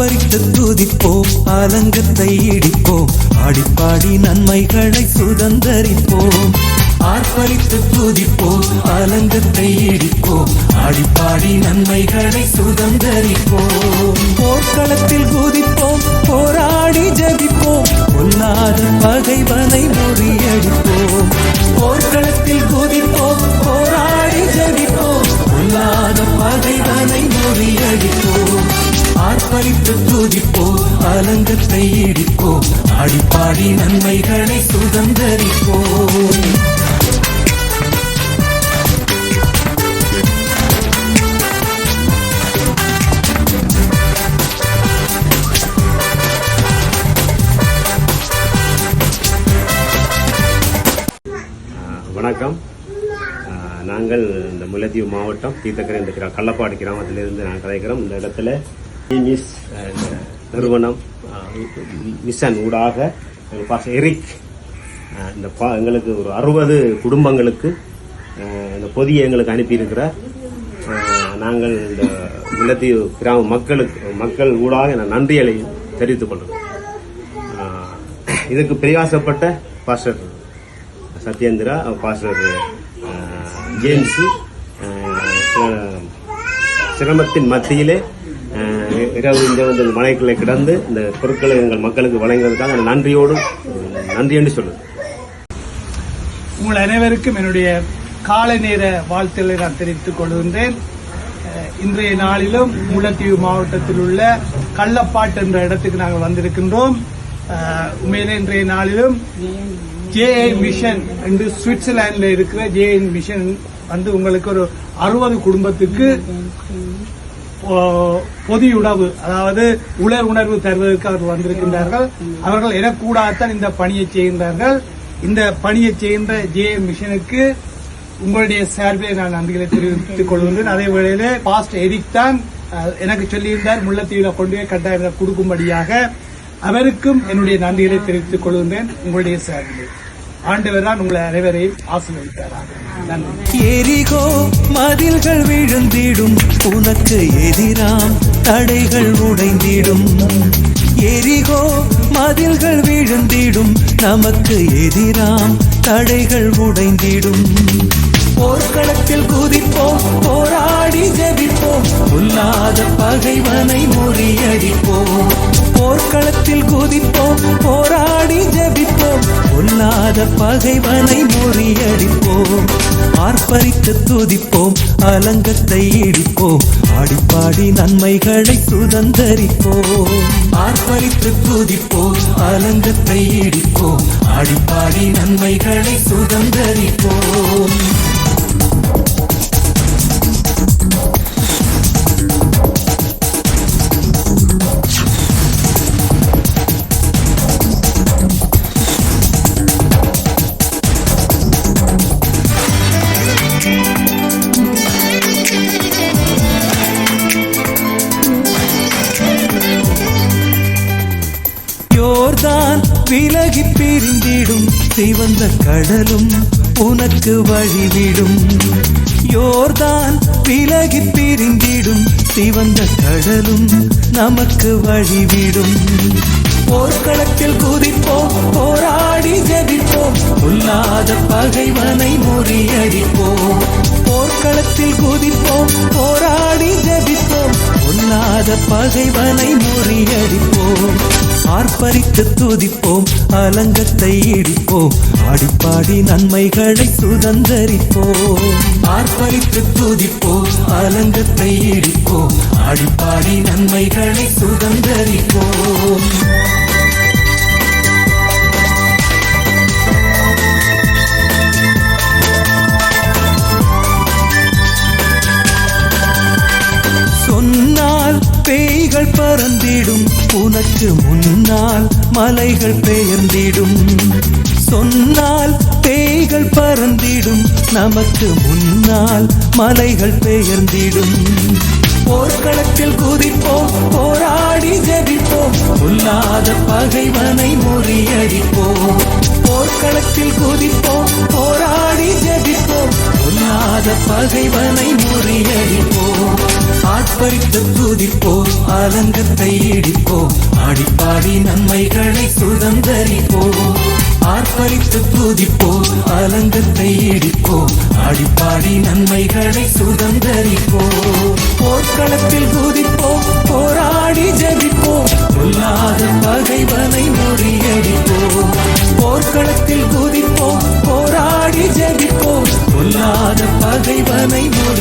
பறித்து துதிப்போம் ஆலங்கத்தை இடிப்போம் ஆடிப்பாடி நன்மைகளை சுதந்தரிப்போம். ஆர்ப்பரித்து துதிப்போம் ஆலங்கத்தை இடிப்போம் ஆடிப்பாடி நன்மைகளை சுதந்தரிப்போம். போர்க்களத்தில் குதிப்போம் போராடி ஜபிப்போம் பொல்லாத பகைவனை முறியடிப்போம். இடிப்போம் ஆடிப்பாடி நன்மைகளை சுதந்திரிப்போம். வணக்கம். நாங்கள் இந்த முல்லைத்தீவு மாவட்டம் தீர்த்தக்கரை இந்த கள்ளப்பாடு கிராமத்திலிருந்து நான் கலைக்கிறோம். இந்த இடத்துல மிஸ் நிறுவனம் மிஷன் ஊடாக எங்கள் பாஸ் எரிக் இந்த பா எங்களுக்கு ஒரு அறுபது குடும்பங்களுக்கு இந்த பொதியை எங்களுக்கு அனுப்பியிருக்கிறார். நாங்கள் இந்த முல்லைத்தீவு கிராம மக்களுக்கு மக்கள் ஊடாக நான் நன்றிகளை தெரிவித்துக் கொள்கிறேன் இதுக்கு பிரயாசப்பட்ட பாஸ்டர் சத்யேந்திரா பாஸ்டர் ஜேம்ஸு சிரமத்தின் மத்தியிலே இரவு இந்த வந்து மலைக்குள்ளே கிடந்து இந்த பொருட்களை எங்கள் மக்களுக்கு வழங்குவதற்காக நன்றியோடும் நன்றியோடு நன்றி என்று சொல்லுவேன் உங்கள் அனைவருக்கும் என்னுடைய காலை நேர வாழ்த்துக்களை நான் தெரிவித்துக் கொள்கின்றேன். இன்றைய நாளிலும் முல்லைத்தீவு மாவட்டத்தில் உள்ள கள்ளப்பாட்டு என்ற இடத்துக்கு நாங்கள் வந்திருக்கின்றோம். உண்மையிலே இன்றைய நாளிலும் ஜேஐ மிஷன் என்று சுவிட்சர்லாந்தில் இருக்கிற ஜேஐ மிஷன் வந்து உங்களுக்கு ஒரு அறுபது குடும்பத்துக்கு பொது உணவு அதாவது உலர் உணர்வு தருவதற்கு அவர்கள் வந்திருக்கின்றார்கள். அவர்கள் எனக்கூடாதான் இந்த பணியை செய்கின்றார்கள். இந்த பணியை செய்கின்ற ஜே மிஷனுக்கு உங்களுடைய சார்பிலே நான் நன்றிகளை தெரிவித்துக் கொள்கின்றேன். அதே வேளையிலே பாஸ்ட் எரிக் தான் எனக்கு சொல்லியிருந்தார் முல்லைத்தீவில் கொண்டு போய் கட்டாயம் கொடுக்கும்படியாக. அவருக்கும் என்னுடைய நன்றிகளை தெரிவித்துக் கொள்கின்றேன். உங்களுடைய சார்பிலே. ஆண்டவர் தான் உங்களை அனைவரையும் ஆசீர்வதித்தாராக எரிகோ மதில்கள் விழுந்திடும். உனக்கு எதிராம் தடைகள் உடைந்திடும். எரிகோ மதில்கள் விழுந்திடும். நமக்கு எதிராம் தடைகள் உடைந்திடும். போர்க்களத்தில் குதிப்போம் போராடி ஜபிப்போம். பொல்லாத பகைவனை முறியடிப்போம். போர்க்களத்தில் குதிப்போம் போராடி ஜபிப்போம். பொல்லாத பகைவனை முறியடிப்போம். ஆர்ப்பரித்து துதிப்போம் அலங்கத்தை இடிப்போம். ஆடிப்பாடி நன்மைகளை சுதந்தரிப்போம். ஆர்ப்பரித்து துதிப்போம் அலங்கத்தை இடிப்போம். ஆடிப்பாடி நன்மைகளை சுதந்தரிப்போம். யோர்தான் விலகி பிரிந்திடும் சிவந்த கடலும் உனக்கு வழிவிடும். யோர்தான் விலகி பிரிந்திடும் சிவந்த கடலும் நமக்கு வழிவிடும். போர்க்களத்தில் குதிப்போம் போராடி ஜெபிப்போம் உள்ளாத பகைவனை முறியடிப்போம். போர்க்களத்தில் குதிப்போம் போராடி ஜெபிப்போம் உள்ளாத பகைவனை முறியடிப்போம். ஆர்ப்பரித்து துதிப்போம் அலங்கத்தை இடிப்போம் ஆடிப்பாடி நன்மைகளை சுதந்தரிப்போம். ஆர்ப்பரித்து துதிப்போம் அலங்கத்தை இடிப்போம் ஆடிப்பாடி நன்மைகளை சுதந்தரிப்போம். உனக்கு முன்னால் மலைகள் பெயர்ந்திடும். சொன்னால் பேய்கள் பறந்திடும். நமக்கு முன்னால் மலைகள் பெயர்ந்திடும். போர்க்களத்தில் குதிப்போம் போராடி ஜெபிப்போம். பொல்லாத பகைவனை முறியடிப்போம். போர்க்களத்தில் குதிப்போம் போராடி ஜெபிப்போம். பொல்லாத பகைவனை முறியடிப்போம். ஆட்பறித்து துதிப்போம் ஆலங்கத்தை இடிப்போம் ஆடிப்பாடி நன்மைகளை சுதந்தரிப்போம். ஆர்ப்பரித்து துதிப்போம் ஆலங்கத்தை இடிப்போம் ஆடிப்பாடி நன்மைகளை சுதந்தரிப்போம். போர்க்களத்தில் துதிப்போம் போராடி ஜபிப்போம். பொல்லாத பகைவனை முறியடிப்போம். போர்க்களத்தில் துதிப்போம் போராடி ஜபிப்போம். பொல்லாத பகைவனை முறி